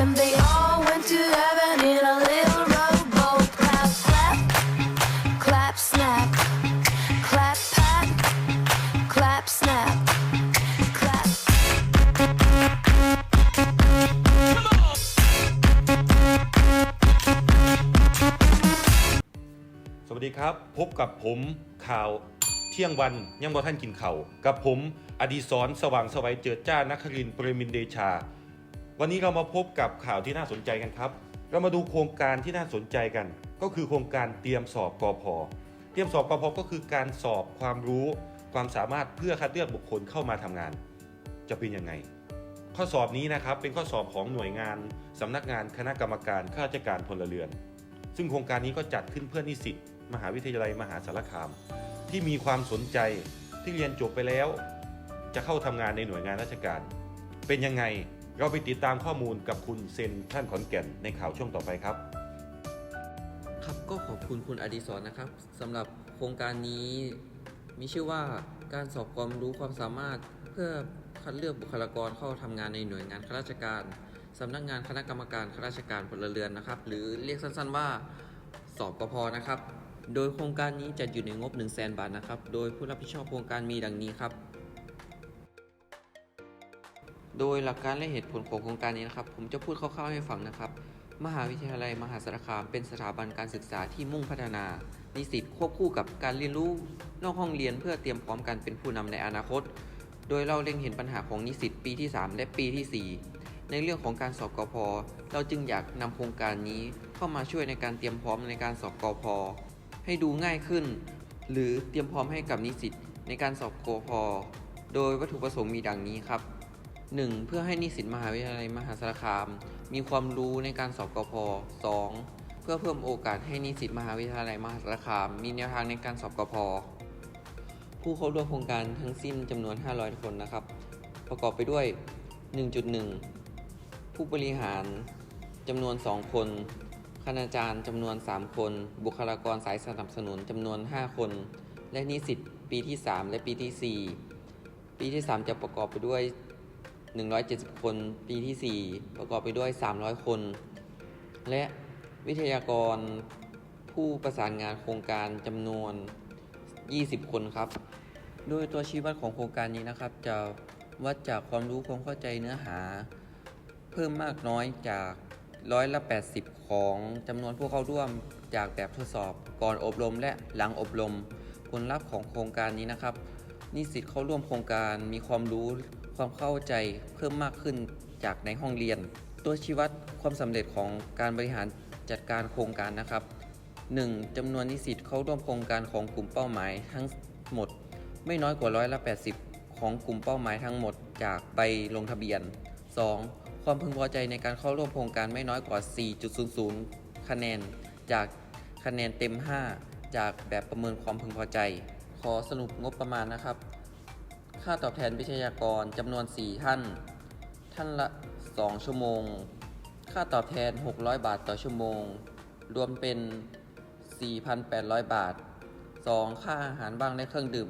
Then they all went to heaven in a little rowboat. Clap, clap, clap, snap, clap, pat, clap, snap, clap. สวัสดีครับ พบกับผมข่าวเที่ยงวันยังบ่ท่านกินเข่าวกับผมอดีศรสว่างสวัยเจิดจ้านักครินทร์ปรมินทร์เดชา วันนี้เรามาพบกับข่าวที่น่าสนใจกันครับ เรามาดูโครงการที่น่าสนใจกัน ก็คือโครงการเตรียมสอบกอพอเตรียมสอบกอพอก็คือการสอบความรู้ ความสามารถเพื่อคัดเลือกบุคคลเข้ามาทำงาน จะเป็นยังไง ข้อสอบนี้นะครับเป็นข้อสอบของหน่วยงานสำนักงานคณะกรรมการข้าราชการพลเรือน ซึ่งโครงการนี้ก็จัดขึ้นเพื่อนิสิตมหาวิทยาลัยมหาสารคาม ที่มีความสนใจที่เรียนจบไปแล้ว จะเข้าทำงานในหน่วยงานราชการ เป็นยังไง เราไปติดตามข้อมูลกับคุณเซนท่านขอนแก่นในข่าวช่วงต่อไปครับ ครับก็ขอบคุณคุณอดิศรนะครับสำหรับโครงการนี้มีชื่อว่าการสอบความรู้ความสามารถเพื่อคัดเลือกบุคลากรเข้าทำงานในหน่วยงานข้าราชการสำนักงานคณะกรรมการข้าราชการพลเรือนนะครับ หรือเรียกสั้นๆว่าสอบกพนะครับ โดยโครงการนี้จะอยู่ในงบ 1 0 0 0 0แบาทนะครับ โดยผู้รับผิดชอบโครงการมีดังนี้ครับ โดยหลักการและเหตุผลของโครงการนี้นะครับ ผมจะพูดคร่าวๆให้ฟังนะครับ มหาวิทยาลัยมหาสารคามเป็นสถาบันการศึกษาที่มุ่งพัฒนา นิสิตควบคู่กับการเรียนรู้นอกห้องเรียนเพื่อเตรียมพร้อมการเป็นผู้นำในอนาคต โดยเราเล็งเห็นปัญหาของนิสิตปีที่ 3 และปีที่ 4 ในเรื่องของการสอบกพเราจึงอยากนำโครงการนี้เข้ามาช่วยในการเตรียมพร้อมในการสอบกพให้ดูง่ายขึ้น หรือเตรียมพร้อมให้กับนิสิตในการสอบกพโดยวัตถุประสงค์มีดังนี้ครับ 1. เพื่อให้นิสิตมหาวิทยาลัยมหาสารคาม มีความรู้ในการสอบกพ 2. เพื่อเพิ่มโอกาสให้นิสิตมหาวิทยาลัยมหาสารคาม มีแนวทางในการสอบกพ ผู้เข้าร่วมโครงการทั้งสิ้นจำนวน 500 คนนะครับ ประกอบไปด้วย 1.1 ผู้บริหารจำนวน 2 คนคณาจารย์จำนวน 3 คน บุคลากรสายสนับสนุนจำนวน 5 คน และนิสิตปีที่ 3 และปีที่ 4 ปีที่ 3 จะประกอบไปด้วย 170 คนปีที่ 4 ประกอบไปด้วย 300 คน และวิทยากรผู้ประสานงานโครงการจำนวน 20 คนครับ โดยตัวชี้วัดของโครงการนี้นะครับ จะวัดจากความรู้ความเข้าใจเนื้อหา เพิ่มมากน้อยจากร้อยละ 80 ของจำนวนผู้เข้าร่วมจากแบบทดสอบ ก่อนอบรมและหลังอบรม ผลลัพธ์ของโครงการนี้นะครับ นิสิตเข้าร่วมโครงการมีความรู้ ความเข้าใจเพิ่มมากขึ้นจากในห้องเรียน ตัวชี้วัดความสำเร็จของการบริหารจัดการโครงการนะครับ 1. จำนวนนิสิตเข้าร่วมโครงการของกลุ่มเป้าหมายทั้งหมด ไม่น้อยกว่าร้อยละ 80 ของกลุ่มเป้าหมายทั้งหมดจากใบลงทะเบียน 2. ความพึงพอใจในการเข้าร่วมโครงการไม่น้อยกว่า 4.00 คะแนน จากคะแนนเต็ม 5 จากแบบประเมินความพึงพอใจ ขอสรุปงบประมาณนะครับ ค่าตอบแทนวิทยากรจำนวน 4 ท่าน ท่านละ 2 ชั่วโมง ค่าตอบแทน 600 บาทต่อชั่วโมง รวมเป็น 4,800 บาท 2. ค่าอาหารบ้างและเครื่องดื่ม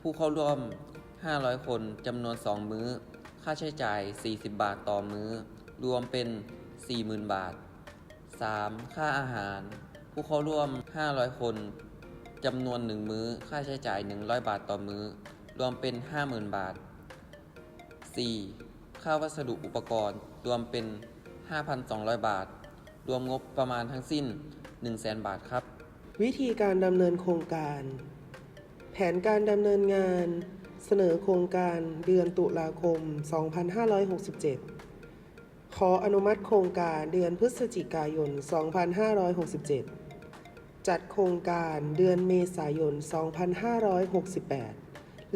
ผู้เข้าร่วม 500 คนจำนวน 2 มื้อ ค่าใช้จ่าย 40 บาทต่อมื้อ รวมเป็น 40,000 บาท 3. ค่าอาหาร ผู้เข้าร่วม 500 คนจำนวน 1 มื้อ ค่าใช้จ่าย 100 บาทต่อมื้อ รวมเป็น 50,000 บาท 4. ค่าวัสดุอุปกรณ์ รวมเป็น 5,200 บาท รวมงบประมาณทั้งสิ้น 100,000 บาทครับ วิธีการดำเนินโครงการ แผนการดำเนินงาน เสนอโครงการเดือนตุลาคม 2567 ขออนุมัติโครงการเดือนพฤศจิกายน 2567 จัดโครงการเดือนเมษายน 2568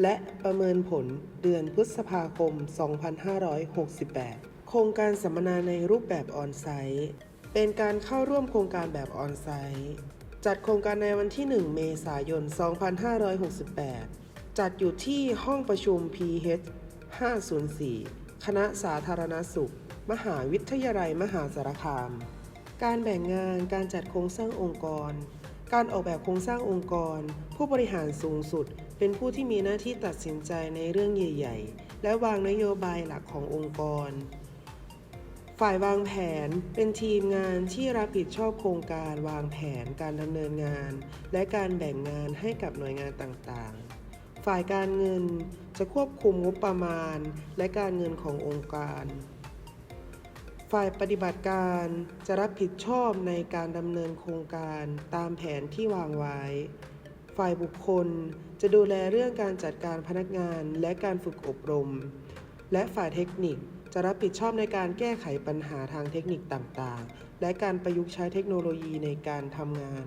และประเมินผลเดือนพฤษภาคม 2568 โครงการสัมมนาในรูปแบบออนไซต์ เป็นการเข้าร่วมโครงการแบบออนไซต์ จัดโครงการในวันที่ 1 เมษายน 2568 จัดอยู่ที่ห้องประชุม PH 504 คณะสาธารณสุข มหาวิทยาลัยมหาสารคาม การแบ่งงานการจัดโครงสร้างองค์กร การออกแบบโครงสร้างองค์กร ผู้บริหารสูงสุด เป็นผู้ที่มีหน้าที่ตัดสินใจในเรื่องใหญ่ ๆ และวางนโยบายหลักขององค์กร ฝ่ายวางแผนเป็นทีมงานที่รับผิดชอบโครงการวางแผนการดำเนินงาน และการแบ่งงานให้กับหน่วยงานต่างๆ ฝ่ายการเงินจะควบคุมงบประมาณ และการเงินขององค์การฝ่ายปฏิบัติการจะรับผิดชอบในการดำเนินโครงการตามแผนที่วางไว้ ฝ่ายบุคคลจะดูแลเรื่องการจัดการพนักงานและการฝึกอบรม และฝ่ายเทคนิคจะรับผิดชอบในการแก้ไขปัญหาทางเทคนิคต่างๆ และการประยุกต์ใช้เทคโนโลยีในการทำงาน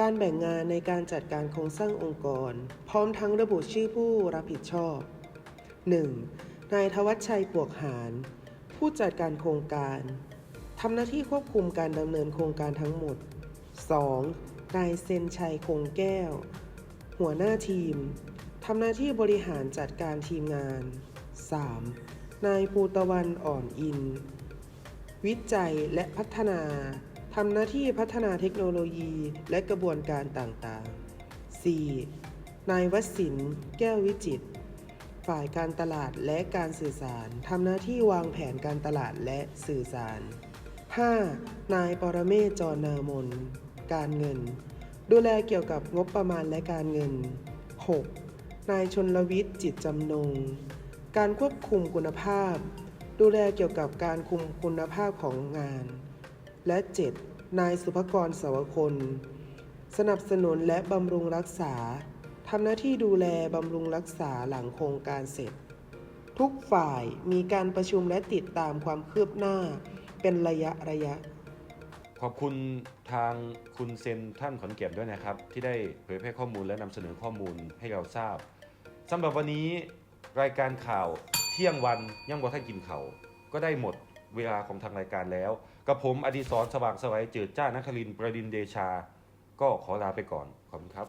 การแบ่งงานในการจัดการโครงสร้างองค์กร พร้อมทั้งระบุชื่อผู้รับผิดชอบ 1. นายทวัชชัยปวกหารผู้จัดการโครงการทำหน้าที่ควบคุมการดำเนินโครงการทั้งหมด 2. นายเซนชัยคงแก้ว หัวหน้าทีมทำหน้าที่บริหารจัดการทีมงาน 3. นายภูตะวันอ่อนอิน วิจัยและพัฒนาทำหน้าที่พัฒนาเทคโนโลยีและกระบวนการต่างๆ 4. นายวสินแก้ววิจิต ฝ่ายการตลาดและการสื่อสารทำหน้าที่วางแผนการตลาดและสื่อสาร 5. นายปรเมศจรนามน การเงิน ดูแลเกี่ยวกับงบประมาณและการเงิน 6. นายชนลวิทย์จิตจำนง การควบคุมคุณภาพ ดูแลเกี่ยวกับการคุมคุณภาพของงาน และ 7. นายสุภกรสวคล สนับสนุนและบำรุงรักษาทำหน้าที่ดูแลบำรุงรักษาหลังโครงการเสร็จ ทุกฝ่ายมีการประชุมและติดตามความคืบหน้าเป็นระยะระยะ ขอบคุณทางคุณเซนท่านขอนแก่นด้วยนะครับ ที่ได้เผยแพร่ข้อมูลและนำเสนอข้อมูลให้เราทราบสำหรับวันนี้รายการข่าวเที่ยงวันย่ำบ่ท่านกินเขาก็ได้หมดเวลาของทางรายการแล้ว กับผมอดีศรสว่างสวัยเจิดจ้านัครินประดินเดชา ก็ขอลาไปก่อน ขอบคุณครับ